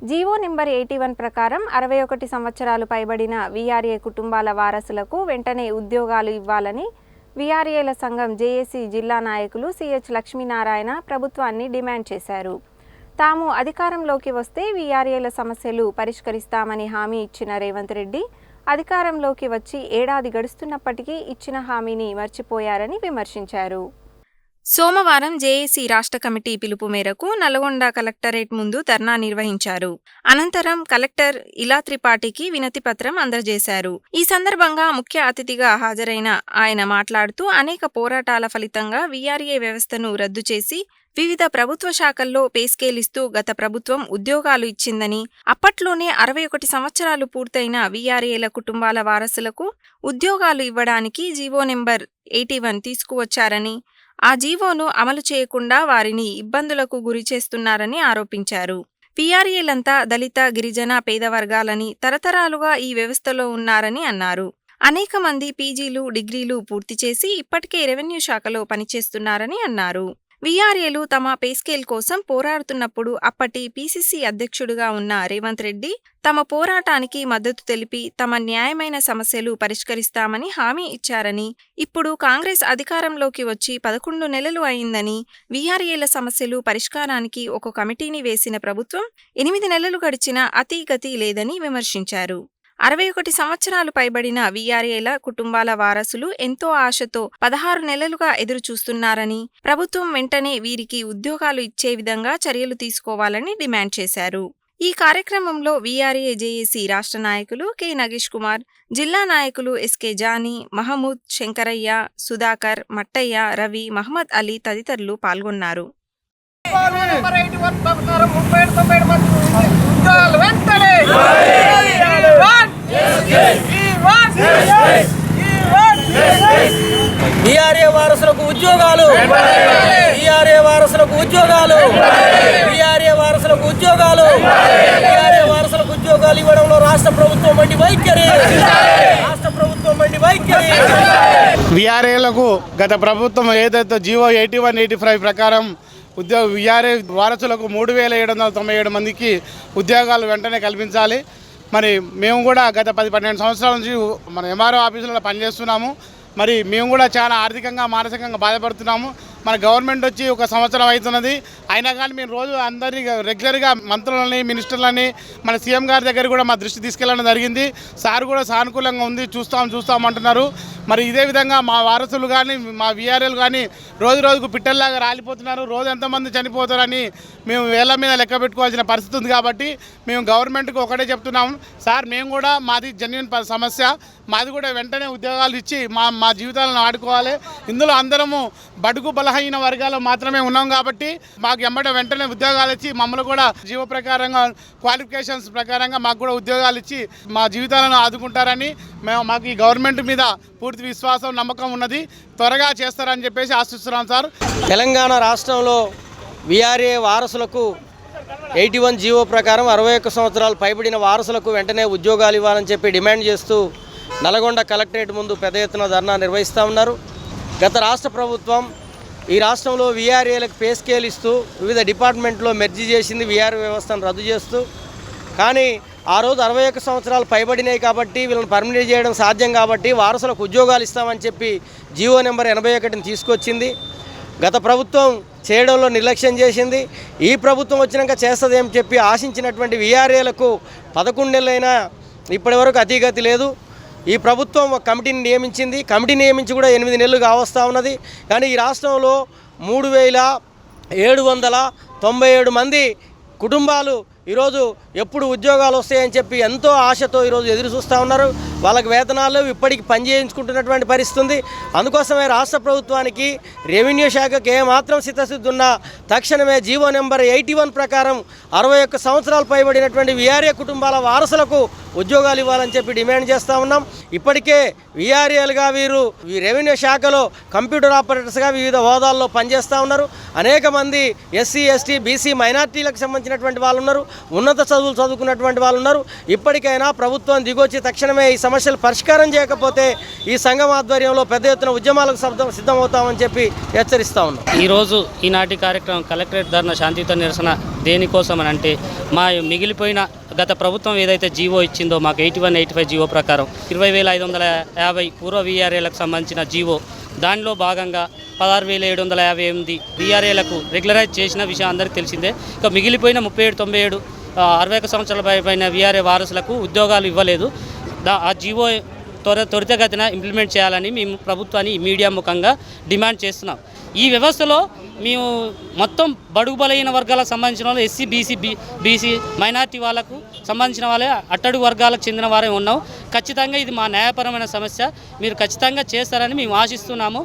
GO number eighty one ప్రకారం అరవై ఒకటి సంవత్సరాలు పైబడిన వీఆర్ఏ కుటుంబాల వారసులకు వెంటనే ఉద్యోగాలు ఇవ్వాలని వీఆర్ఏల సంఘం జేఏసీ జిల్లా నాయకులు సిహెచ్ లక్ష్మీనారాయణ ప్రభుత్వాన్ని డిమాండ్ చేశారు. తాము అధికారంలోకి వస్తే వీఆర్ఏల సమస్యలు పరిష్కరిస్తామని హామీ ఇచ్చిన రేవంత్ రెడ్డి అధికారంలోకి వచ్చి ఏడాది గడుస్తున్నప్పటికీ ఇచ్చిన హామీని మర్చిపోయారని విమర్శించారు. సోమవారం జేఏసీ రాష్ట్ర కమిటీ పిలుపు మేరకు నల్గొండ కలెక్టరేట్ ముందు ధర్నా నిర్వహించారు. అనంతరం కలెక్టర్ ఇలా త్రిపాఠికి వినతిపత్రం అందజేశారు. ఈ సందర్భంగా ముఖ్య అతిథిగా హాజరైన ఆయన మాట్లాడుతూ అనేక పోరాటాల ఫలితంగా వీఆర్ఏ వ్యవస్థను రద్దు చేసి వివిధ ప్రభుత్వ శాఖల్లో పేస్కేలిస్తూ గత ప్రభుత్వం ఉద్యోగాలు ఇచ్చిందని అప్పట్లోనే అరవై ఒకటి సంవత్సరాలు పూర్తయిన వీఆర్ఏల కుటుంబాల వారసులకు ఉద్యోగాలు ఇవ్వడానికి జీవో నెంబర్ ఎయిటీ వన్ తీసుకువచ్చారని ఆ జీవోను అమలు చేయకుండా వారిని ఇబ్బందులకు గురి చేస్తున్నారని ఆరోపించారు. పీఆర్ఏలంతా దళిత గిరిజన పేద వర్గాలని తరతరాలుగా ఈ వ్యవస్థలో ఉన్నారని అన్నారు. అనేక మంది పీజీలు డిగ్రీలు పూర్తి చేసి ఇప్పటికే రెవెన్యూ శాఖలో పనిచేస్తున్నారని అన్నారు. వీఆర్ఏలు తమ పేస్కేల్ కోసం పోరాడుతున్నప్పుడు అప్పటి పీసీసీ అధ్యక్షుడుగా ఉన్న రేవంత్ రెడ్డి తమ పోరాటానికి మద్దతు తెలిపి తమ న్యాయమైన సమస్యలు పరిష్కరిస్తామని హామీ ఇచ్చారని ఇప్పుడు కాంగ్రెస్ అధికారంలోకి వచ్చి పదకొండు నెలలు అయిందని వీఆర్ఏల సమస్యలు పరిష్కారానికి ఒక కమిటీని వేసిన ప్రభుత్వం ఎనిమిది నెలలు గడిచినా అతీగతి లేదని విమర్శించారు. అరవై ఒకటి సంవత్సరాలు పైబడిన వీఆర్ఏల కుటుంబాల వారసులు ఎంతో ఆశతో పదహారు నెలలుగా ఎదురు చూస్తున్నారని ప్రభుత్వం వెంటనే వీరికి ఉద్యోగాలు ఇచ్చే విధంగా చర్యలు తీసుకోవాలని డిమాండ్ చేశారు ఈ కార్యక్రమంలో వీఆర్ఏ జేఏసీ రాష్ట్ర నాయకులు కె నగేష్ కుమార్ జిల్లా నాయకులు ఎస్కే జానీ మహమూద్ శంకరయ్య సుధాకర్ మట్టయ్య రవి మహమ్మద్ అలీ తదితరులు పాల్గొన్నారు ముప్పై తొంభై మంది డిఆర్ఏ వారసులకు ఉద్యోగాలు. డిఆర్ఏ వారసులకు ఉద్యోగాలు. డిఆర్ఏ వారసులకు ఉద్యోగాలు. బీఆర్ఏ వారసులకు ఉద్యోగాలు ఇవ్వడంలో రాష్ట్ర ప్రభుత్వం మండి వైఖరి. రాష్ట్ర ప్రభుత్వం వంటి వైఖరి. విఆర్ఏలకు గత ప్రభుత్వం ఏదైతే GO eighty one eighty five ప్రకారం ఉద్యోగ విఆర్ఏ వారసులకు మూడు వేల ఏడు వందల తొంభై ఏడు మందికి ఉద్యోగాలు వెంటనే కల్పించాలి. మరి మేము కూడా గత పది పన్నెండు సంవత్సరాల నుంచి మన ఎంఆర్ఓ ఆఫీసులో పనిచేస్తున్నాము. మరి మేము కూడా చాలా ఆర్థికంగా మానసికంగా బాధపడుతున్నాము. మన గవర్నమెంట్ వచ్చి ఒక సంవత్సరం అవుతున్నది. అయినా కానీ మేము రోజు అందరినీ రెగ్యులర్గా మంత్రులని మినిస్టర్లని మన సీఎం గారి దగ్గర కూడా మా దృష్టి తీసుకెళ్ళడం జరిగింది. సార్ కూడా సానుకూలంగా ఉంది. చూస్తాం చూస్తాం అంటున్నారు. మరి ఇదే విధంగా మా వారసులు కానీ మా విఆర్ఎల్ కానీ రోజు రోజుకు పిట్టల్లాగా రాలిపోతున్నారు. రోజు ఎంతమంది చనిపోతారని మేము వేల మీద లెక్క పెట్టుకోవాల్సిన పరిస్థితి ఉంది కాబట్టి మేము గవర్నమెంట్కి ఒకటే చెప్తున్నాము. సార్ మేము కూడా మాది జెన్యున్ ప- సమస్య. మాది కూడా వెంటనే ఉద్యోగాలు ఇచ్చి మా మా జీవితాలను ఆడుకోవాలి. ఇందులో అందరము బడుగు బలహీన వర్గాలు మాత్రమే ఉన్నాం కాబట్టి మాకు ఎమ్మట వెంటనే ఉద్యోగాలు ఇచ్చి మమ్మల్ని కూడా జీవ ప్రకారంగా క్వాలిఫికేషన్స్ ప్రకారంగా మాకు కూడా ఉద్యోగాలు ఇచ్చి మా జీవితాలను ఆదుకుంటారని మేము మాకు ఈ గవర్నమెంట్ మీద పూర్తి విశ్వాసం నమ్మకం ఉన్నది. త్వరగా చేస్తారని చెప్పేసి ఆశిస్తున్నాం సార్. తెలంగాణ రాష్ట్రంలో విఆర్ఏ వారసులకు ఎయిటీ వన్ జీవో ప్రకారం అరవై ఒక్క సంవత్సరాలు పైబడిన వారసులకు వెంటనే ఉద్యోగాలు ఇవ్వాలని చెప్పి డిమాండ్ చేస్తూ నల్గొండ కలెక్టరేట్ ముందు పెద్ద ఎత్తున ధర్నా నిర్వహిస్తూ ఉన్నారు. గత రాష్ట్ర ప్రభుత్వం ఈ రాష్ట్రంలో వీఆర్ఏలకు పే స్కేల్ ఇస్తూ వివిధ డిపార్ట్మెంట్లో మెర్జీ చేసింది వీఆర్ఏ వ్యవస్థను రద్దు చేస్తూ. కానీ ఆ రోజు అరవై ఒక్క సంవత్సరాలు పైబడినాయి కాబట్టి వీళ్ళని పర్మినెంట్ చేయడం సాధ్యం కాబట్టి వారసులకు ఉద్యోగాలు ఇస్తామని చెప్పి జీవో నెంబర్ ఎనభై ఒకటిని తీసుకొచ్చింది. గత ప్రభుత్వం చేయడంలో నిర్లక్ష్యం చేసింది. ఈ ప్రభుత్వం వచ్చినాక చేస్తుందేం చెప్పి ఆశించినటువంటి వీఆర్ఏలకు పదకొండు నెలలైనా ఇప్పటివరకు అతీగతి లేదు. ఈ ప్రభుత్వం ఒక కమిటీని నియమించింది. కమిటీ నియమించి కూడా ఎనిమిది నెలలు కావస్తూ ఉన్నది. కానీ ఈ రాష్ట్రంలో మూడు వేల ఏడు వందల తొంభై ఏడు మంది కుటుంబాలు ఈరోజు ఎప్పుడు ఉద్యోగాలు వస్తాయని చెప్పి ఎంతో ఆశతో ఈరోజు ఎదురు చూస్తూ ఉన్నారు. వాళ్ళకి వేతనాలు ఇప్పటికి పని చేయించుకుంటున్నటువంటి పరిస్థితి ఉంది. అందుకోసమే రాష్ట్ర ప్రభుత్వానికి రెవెన్యూ శాఖకు ఏమాత్రం సిద్ధశుద్ధి ఉన్నా తక్షణమే జీవో నెంబర్ ఎయిటీ వన్ ప్రకారం అరవై ఒక్క సంవత్సరాలు పైబడినటువంటి విఆర్ఏ కుటుంబాల వారసులకు ఉద్యోగాలు ఇవ్వాలని చెప్పి డిమాండ్ చేస్తూ ఉన్నాం. ఇప్పటికే విఆర్ఏలుగా వీరు ఈ రెవెన్యూ శాఖలో కంప్యూటర్ ఆపరేటర్స్గా వివిధ హోదాల్లో పనిచేస్తూ ఉన్నారు. అనేక మంది ఎస్సీ ఎస్టీ బీసీ మైనార్టీలకు సంబంధించినటువంటి వాళ్ళు ఉన్నారు. ఉన్నత చదువులు చదువుకున్నటువంటి వాళ్ళు ఉన్నారు. ఇప్పటికైనా ప్రభుత్వం దిగొచ్చి తక్షణమే ఈ సమస్యలు పరిష్కారం చేయకపోతే ఈ సంఘం ఆధ్వర్యంలో పెద్ద ఎత్తున ఉద్యమాలకు సిద్ధం సిద్ధమవుతామని చెప్పి హెచ్చరిస్తా ఉన్నాం. ఈరోజు ఈనాటి కార్యక్రమం కలెక్టరేట్ ధర్నా శాంతియుత నిరసన దేనికోసం అని అంటే మా మిగిలిపోయిన గత ప్రభుత్వం ఏదైతే జీవో ఇచ్చిందో మాకు eighty one eighty five GO ప్రకారం ఇరవై వేల ఐదు వందల యాభై పూర్వ వీఆర్ఏలకు సంబంధించిన జీవో. దానిలో భాగంగా పదహారు వేల ఏడు వందల యాభై ఎనిమిది వీఆర్ఏలకు రెగ్యులరైజ్ చేసిన విషయం అందరికీ తెలిసిందే. ఇక మిగిలిపోయిన ముప్పై ఏడు తొంభై ఏడు అరవై ఒక సంవత్సరాల పై- పైన వీఆర్ఏ వారసులకు ఉద్యోగాలు ఇవ్వలేదు. ఆ జీవో త్వర త్వరితగతిన ఇంప్లిమెంట్ చేయాలని మేము ప్రభుత్వాన్ని మీడియా ముఖంగా డిమాండ్ చేస్తున్నాం. ఈ వ్యవస్థలో మేము మొత్తం బడుగు బలహీన వర్గాలకు సంబంధించిన వాళ్ళు SC BC B BC minority వాళ్ళకు సంబంధించిన వాళ్ళే అట్టడుగు వర్గాలకు చెందిన వారే ఉన్నాం. ఖచ్చితంగా ఇది మా న్యాయపరమైన సమస్య. మీరు ఖచ్చితంగా చేస్తారని మేము ఆశిస్తున్నాము.